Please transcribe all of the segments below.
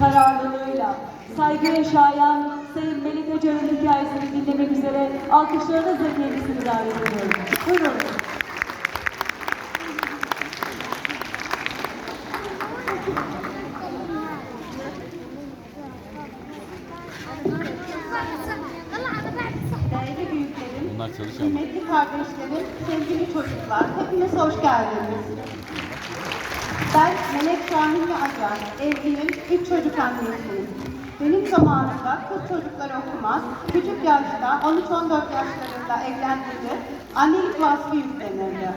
kararlılığıyla saygıya şayan Sayın Melike Can'ın hikayesini dinlemek üzere alkışlarınızla kendisini davet ediyorum. Buyurun. Değerli büyüklerim, Bunlar çalışan. kıymetli kardeşlerim, sevgili çocuklar, hepiniz hoş geldiniz. Ben Şahin Acar, evliyim, üç çocuk annesiyim. Benim zamanımda kız çocukları okumaz, küçük yaşta 13-14 yaşlarında evlendiğinde annelik vasfı yüklenirdi.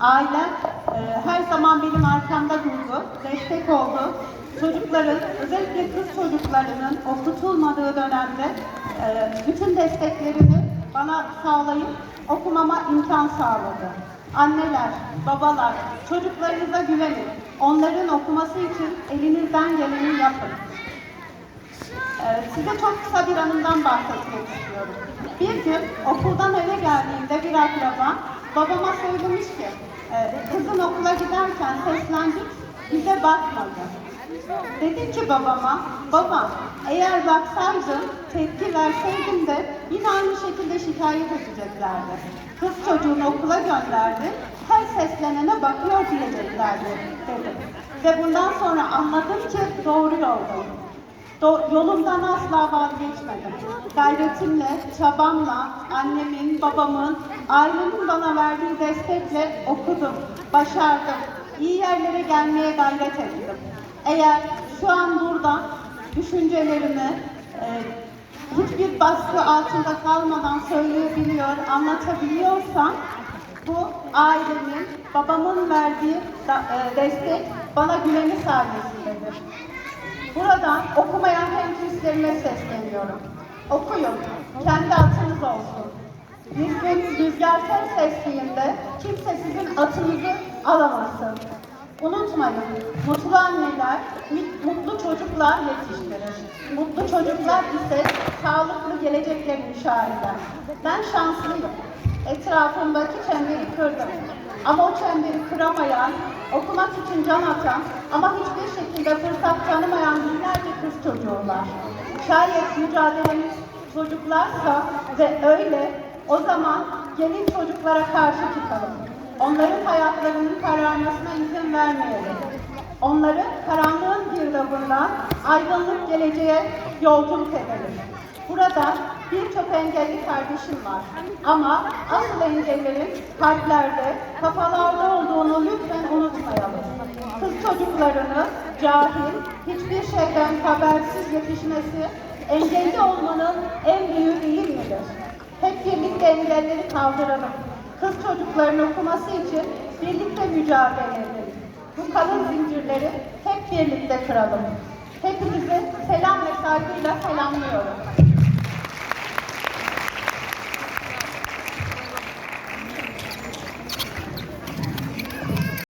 Ailem e, her zaman benim arkamda durdu, destek oldu. Çocukların, özellikle kız çocuklarının okutulmadığı dönemde e, bütün desteklerini bana sağlayıp okumama imkan sağladı. Anneler, babalar, çocuklarınıza güvenin. Onların okuması için elinizden geleni yapın. Ee, Size çok kısa bir anımdan bahsetmek istiyorum. Bir gün okuldan eve geldiğimde bir akraba babama söylemiş ki "E, kızın okula giderken seslendik bize bakmadı. Dedim ki babama, baba eğer baksaydın, tepki verseydin de yine aynı şekilde şikayet edeceklerdi. Kız çocuğunu okula gönderdi, her seslenene bakıyor diyeceklerdi dedim. Ve bundan sonra anladım ki doğru yoldayım. Do- yolumdan asla vazgeçmedim. Gayretimle, çabamla, annemin, babamın, ailemin bana verdiği destekle okudum, başardım. İyi yerlere gelmeye gayret ettim. Eğer şu an burada düşüncelerimi e, hiçbir baskı altında kalmadan söyleyebiliyor, anlatabiliyorsam bu ailemin, babamın verdiği da- e, destek bana güveni sayesindedir. Buradan okumayan hemşirelerime sesleniyorum. Okuyun, kendi atınız olsun. Gün rüzgar ses estiğinde kimse sizin atınızı alamasın. Unutmayın, mutlu anneler mutlu çocuklar yetiştirir. Mutlu çocuklar ise sağlıklı gelecekler inşa eder. Ben şanslıyım. Etrafımdaki çemberi kırdım. Ama o çemberi kıramayan, okumak için can atan ama hiçbir şekilde fırsat tanımayan binlerce kız çocuğu var. Şayet mücadelemiz çocuklarsa ve öyle o zaman gelin çocuklara karşı çıkalım. Onların hayatlarının kararmasına izin vermeyelim. Onları karanlığın girdabından aydınlık geleceğe yolculuk edelim. Burada birçok engelli kardeşim var. Ama asıl engellerin kalplerde, kafalarda olduğunu lütfen unutmayalım. Kız çocuklarını cahil, hiçbir şeyden habersiz yetişmesi engelli olmanın en büyüğü değil midir? Hep birlikte engelleri kaldıralım. Kız çocukların okuması için birlikte mücadele edelim. Bu kalın zincirleri hep birlikte kıralım. Hepinizi selam ve saygıyla selamlıyorum.